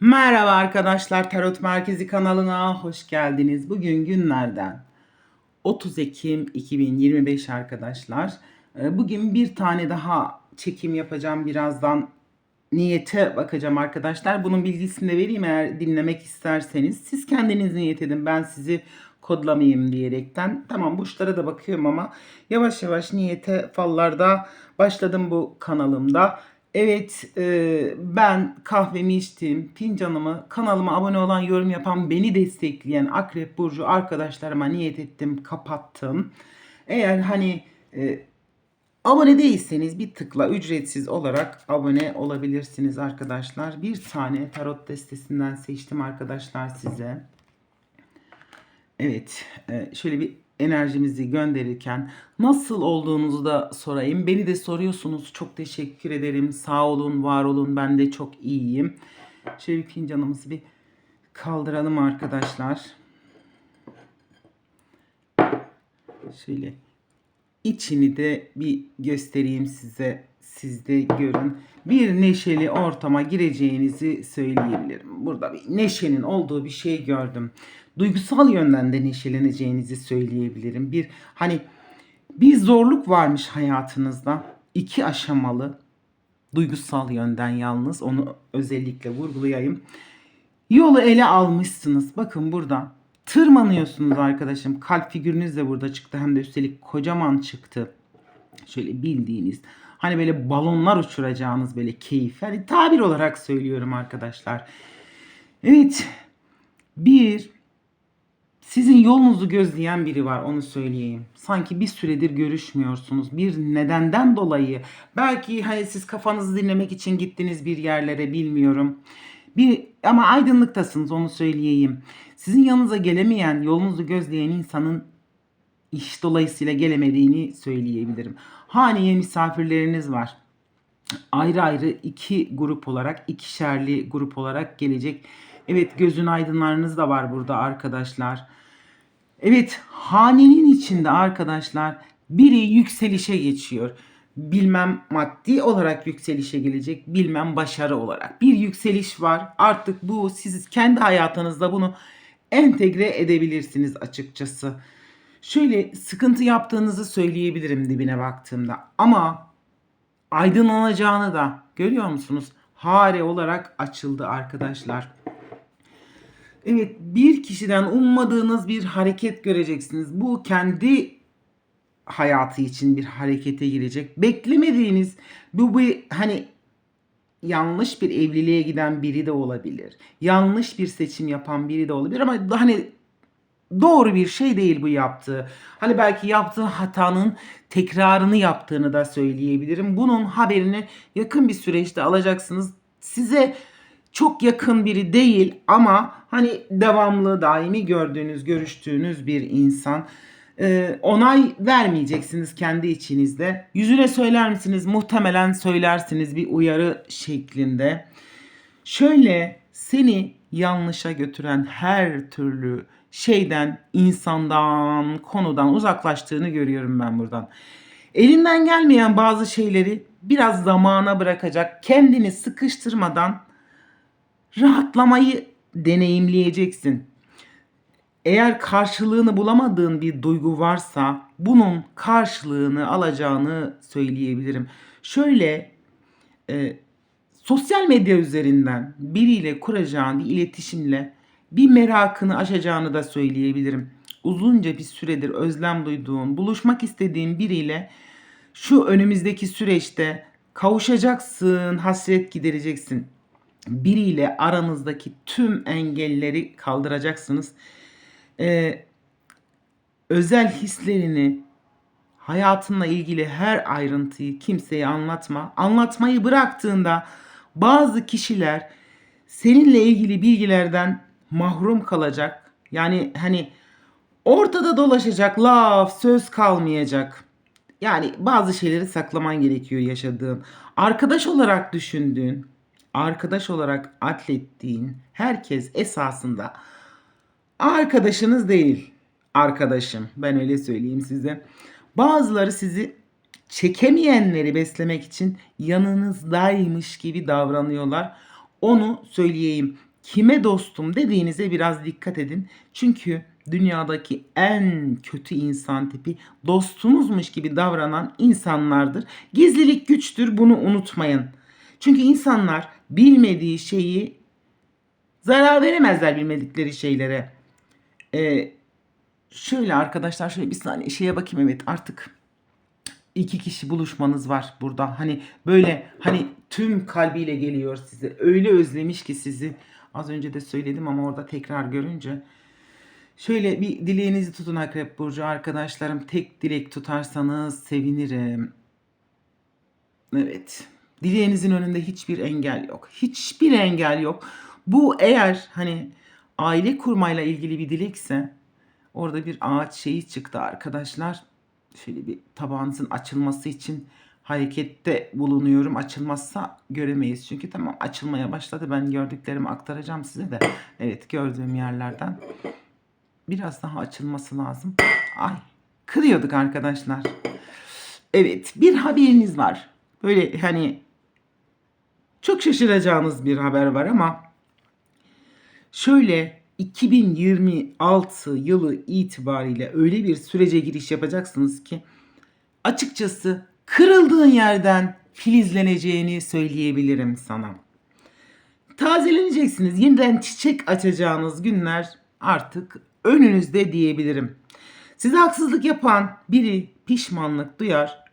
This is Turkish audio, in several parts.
Merhaba arkadaşlar Tarot Merkezi kanalına hoş geldiniz. Bugün günlerden 30 Ekim 2025 arkadaşlar. Ee, Bugün bir tane daha çekim yapacağım birazdan niyete bakacağım arkadaşlar. Bunun bilgisini de vereyim eğer dinlemek isterseniz. Siz kendiniz niyet edin ben sizi kodlamayayım diyerekten. Tamam burçlara da bakıyorum ama yavaş yavaş niyete fallarda başladım bu kanalımda. Evet e, ben kahvemi içtim, fincanımı, kanalıma abone olan, yorum yapan, beni destekleyen Akrep Burcu arkadaşlarıma niyet ettim, kapattım. Eğer hani e, abone değilseniz bir tıkla ücretsiz olarak abone olabilirsiniz arkadaşlar. Bir tane tarot destesinden seçtim arkadaşlar size. Evet, e, şöyle bir enerjimizi gönderirken nasıl olduğunuzu da sorayım. Beni de soruyorsunuz. Çok teşekkür ederim. Sağ olun, var olun. Ben de çok iyiyim. Şöyle fincanımızı bir kaldıralım arkadaşlar. Şöyle içini de bir göstereyim size. Siz de görün. Bir neşeli ortama gireceğinizi söyleyebilirim. Burada bir neşenin olduğu bir şey gördüm. Duygusal yönden de neşeleneceğinizi söyleyebilirim. Bir hani bir zorluk varmış hayatınızda. iki aşamalı. Duygusal yönden yalnız onu özellikle vurgulayayım. Yolu ele almışsınız. Bakın burada tırmanıyorsunuz arkadaşım. Kalp figürünüz de burada çıktı. Hem de üstelik kocaman çıktı. Şöyle bildiğiniz hani böyle balonlar uçuracağınız böyle keyif. Hani tabir olarak söylüyorum arkadaşlar. Evet. Bir sizin yolunuzu gözleyen biri var onu söyleyeyim. Sanki bir süredir görüşmüyorsunuz. Bir nedenden dolayı. Belki hani siz kafanızı dinlemek için gittiniz bir yerlere bilmiyorum. Bir ama aydınlıktasınız onu söyleyeyim. Sizin yanınıza gelemeyen, yolunuzu gözleyen insanın iş dolayısıyla gelemediğini söyleyebilirim. Haneye misafirleriniz var. Ayrı ayrı iki grup olarak, ikişerli grup olarak gelecek. Evet gözün aydınlarınız da var burada arkadaşlar. Evet hanenin içinde arkadaşlar biri yükselişe geçiyor. Bilmem maddi olarak yükselişe gelecek, bilmem başarı olarak. Bir yükseliş var. Artık bu siz kendi hayatınızda bunu entegre edebilirsiniz açıkçası. Şöyle sıkıntı yaptığınızı söyleyebilirim dibine baktığımda. Ama aydınlanacağını da görüyor musunuz? Hare olarak açıldı arkadaşlar. Evet bir kişiden ummadığınız bir hareket göreceksiniz. Bu kendi hayatı için bir harekete girecek. Beklemediğiniz bu bir hani yanlış bir evliliğe giden biri de olabilir. Yanlış bir seçim yapan biri de olabilir ama hani doğru bir şey değil bu yaptığı. Hani belki yaptığı hatanın tekrarını yaptığını da söyleyebilirim. Bunun haberini yakın bir süreçte alacaksınız. Size çok yakın biri değil ama hani devamlı daimi gördüğünüz, görüştüğünüz bir insan. Ee, onay vermeyeceksiniz kendi içinizde. Yüzüne söyler misiniz? Muhtemelen söylersiniz bir uyarı şeklinde. Şöyle seni yanlışa götüren her türlü şeyden, insandan, konudan uzaklaştığını görüyorum ben buradan. Elinden gelmeyen bazı şeyleri biraz zamana bırakacak, kendini sıkıştırmadan rahatlamayı deneyimleyeceksin. Eğer karşılığını bulamadığın bir duygu varsa bunun karşılığını alacağını söyleyebilirim. Şöyle e, sosyal medya üzerinden biriyle kuracağın bir iletişimle bir merakını aşacağını da söyleyebilirim. Uzunca bir süredir özlem duyduğun, buluşmak istediğin biriyle şu önümüzdeki süreçte kavuşacaksın, hasret gidereceksin. Biriyle aranızdaki tüm engelleri kaldıracaksınız. Ee, özel hislerini, hayatınla ilgili her ayrıntıyı kimseye anlatma. Anlatmayı bıraktığında bazı kişiler seninle ilgili bilgilerden mahrum kalacak. Yani hani ortada dolaşacak laf, söz kalmayacak. Yani bazı şeyleri saklaman gerekiyor yaşadığın. Arkadaş olarak düşündüğün, arkadaş olarak atlettiğin herkes esasında arkadaşınız değil. Arkadaşım. Ben öyle söyleyeyim size. Bazıları sizi çekemeyenleri beslemek için yanınızdaymış gibi davranıyorlar. Onu söyleyeyim. kime dostum dediğinize biraz dikkat edin. Çünkü dünyadaki en kötü insan tipi dostunuzmuş gibi davranan insanlardır. Gizlilik güçtür bunu unutmayın. Çünkü insanlar bilmediği şeyi zarar veremezler bilmedikleri şeylere. Ee, şöyle arkadaşlar şöyle bir saniye şeye bakayım evet artık iki kişi buluşmanız var burada. Hani böyle hani tüm kalbiyle geliyor size. Öyle özlemiş ki sizi. Az önce de söyledim ama orada tekrar görünce. Şöyle bir dileğinizi tutun Akrep Burcu arkadaşlarım. Tek dilek tutarsanız sevinirim. Evet. Dileğinizin önünde hiçbir engel yok. Hiçbir engel yok. Bu eğer hani aile kurmayla ilgili bir dilekse orada bir ağaç şeyi çıktı arkadaşlar. Şöyle bir tabağınızın açılması için harekette bulunuyorum. Açılmazsa göremeyiz. Çünkü tamam açılmaya başladı. Ben gördüklerimi aktaracağım size de. Evet gördüğüm yerlerden. Biraz daha açılması lazım. Ay kırıyorduk arkadaşlar. Evet bir haberiniz var. Böyle hani çok şaşıracağınız bir haber var ama şöyle 2026 yılı itibariyle öyle bir sürece giriş yapacaksınız ki açıkçası kırıldığın yerden filizleneceğini söyleyebilirim sana. Tazeleneceksiniz. Yeniden çiçek açacağınız günler artık önünüzde diyebilirim. Size haksızlık yapan biri pişmanlık duyar.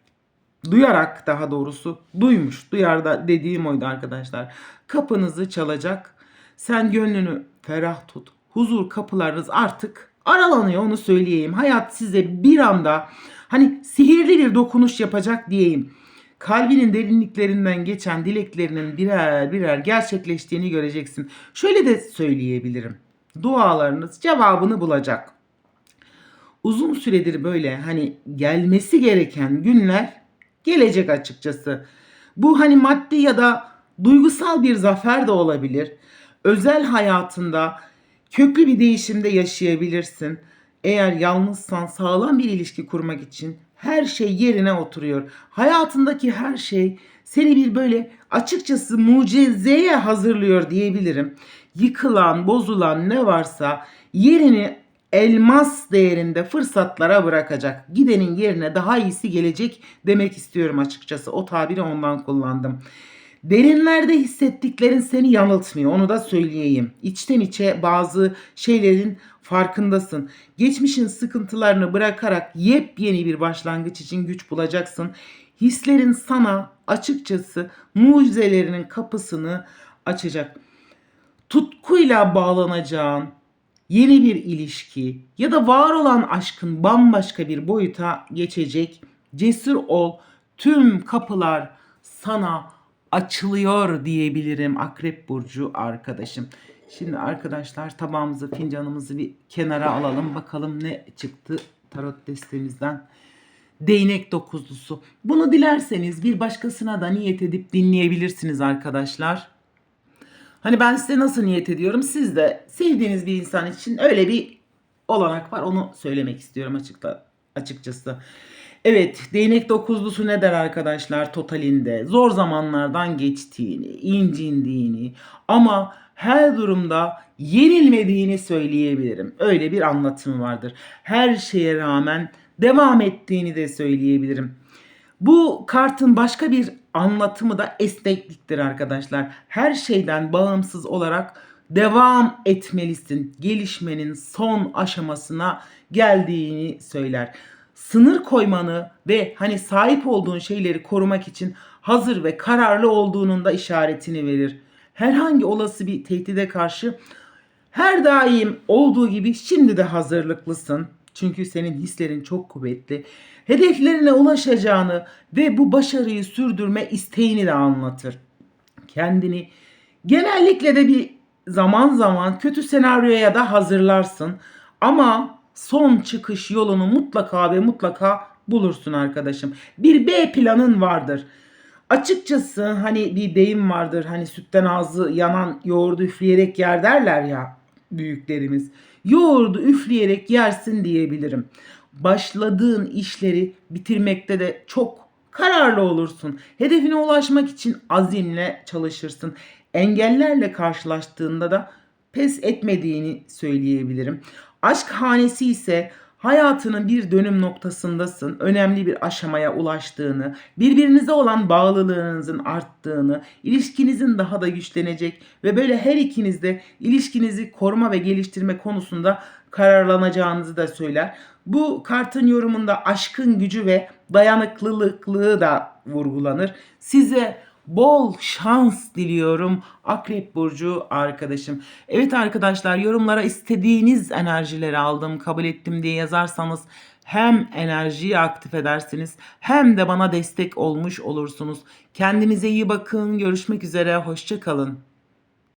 Duyarak daha doğrusu duymuş. Duyar da dediğim oydu arkadaşlar. Kapınızı çalacak. Sen gönlünü ferah tut. Huzur kapılarınız artık aralanıyor onu söyleyeyim. Hayat size bir anda hani sihirli bir dokunuş yapacak diyeyim. Kalbinin derinliklerinden geçen dileklerinin birer birer gerçekleştiğini göreceksin. Şöyle de söyleyebilirim. Dualarınız cevabını bulacak. Uzun süredir böyle hani gelmesi gereken günler gelecek açıkçası. Bu hani maddi ya da duygusal bir zafer de olabilir. Özel hayatında köklü bir değişimde yaşayabilirsin. Eğer yalnızsan sağlam bir ilişki kurmak için her şey yerine oturuyor. Hayatındaki her şey seni bir böyle açıkçası mucizeye hazırlıyor diyebilirim. Yıkılan, bozulan ne varsa yerini elmas değerinde fırsatlara bırakacak. Gidenin yerine daha iyisi gelecek demek istiyorum açıkçası. O tabiri ondan kullandım. Derinlerde hissettiklerin seni yanıltmıyor. Onu da söyleyeyim. İçten içe bazı şeylerin farkındasın. Geçmişin sıkıntılarını bırakarak yepyeni bir başlangıç için güç bulacaksın. Hislerin sana açıkçası mucizelerinin kapısını açacak. Tutkuyla bağlanacağın yeni bir ilişki ya da var olan aşkın bambaşka bir boyuta geçecek. Cesur ol. Tüm kapılar sana açılıyor diyebilirim Akrep Burcu arkadaşım. Şimdi arkadaşlar tabağımızı fincanımızı bir kenara alalım. Bakalım ne çıktı tarot destemizden. Değnek dokuzlusu. Bunu dilerseniz bir başkasına da niyet edip dinleyebilirsiniz arkadaşlar. Hani ben size nasıl niyet ediyorum? Siz de sevdiğiniz bir insan için öyle bir olanak var. Onu söylemek istiyorum açıkta, açıkçası. Evet, değnek dokuzlusu ne der arkadaşlar totalinde? Zor zamanlardan geçtiğini, incindiğini ama her durumda yenilmediğini söyleyebilirim. Öyle bir anlatımı vardır. Her şeye rağmen devam ettiğini de söyleyebilirim. Bu kartın başka bir anlatımı da esnekliktir arkadaşlar. Her şeyden bağımsız olarak devam etmelisin. Gelişmenin son aşamasına geldiğini söyler. Sınır koymanı ve hani sahip olduğun şeyleri korumak için hazır ve kararlı olduğunun da işaretini verir. Herhangi olası bir tehdide karşı her daim olduğu gibi şimdi de hazırlıklısın. Çünkü senin hislerin çok kuvvetli. Hedeflerine ulaşacağını ve bu başarıyı sürdürme isteğini de anlatır. Kendini genellikle de bir zaman zaman kötü senaryoya da hazırlarsın. Ama son çıkış yolunu mutlaka ve mutlaka bulursun arkadaşım. Bir B planın vardır. Açıkçası hani bir deyim vardır. Hani sütten ağzı yanan yoğurdu üfleyerek yer derler ya büyüklerimiz. Yoğurdu üfleyerek yersin diyebilirim. Başladığın işleri bitirmekte de çok kararlı olursun. Hedefine ulaşmak için azimle çalışırsın. Engellerle karşılaştığında da pes etmediğini söyleyebilirim. Aşk hanesi ise hayatının bir dönüm noktasındasın. Önemli bir aşamaya ulaştığını, birbirinize olan bağlılığınızın arttığını, ilişkinizin daha da güçlenecek ve böyle her ikiniz de ilişkinizi koruma ve geliştirme konusunda kararlanacağınızı da söyler. Bu kartın yorumunda aşkın gücü ve dayanıklılıklığı da vurgulanır. Size bol şans diliyorum Akrep Burcu arkadaşım. Evet arkadaşlar yorumlara istediğiniz enerjileri aldım, kabul ettim diye yazarsanız hem enerjiyi aktif edersiniz hem de bana destek olmuş olursunuz. Kendinize iyi bakın. Görüşmek üzere. Hoşça kalın.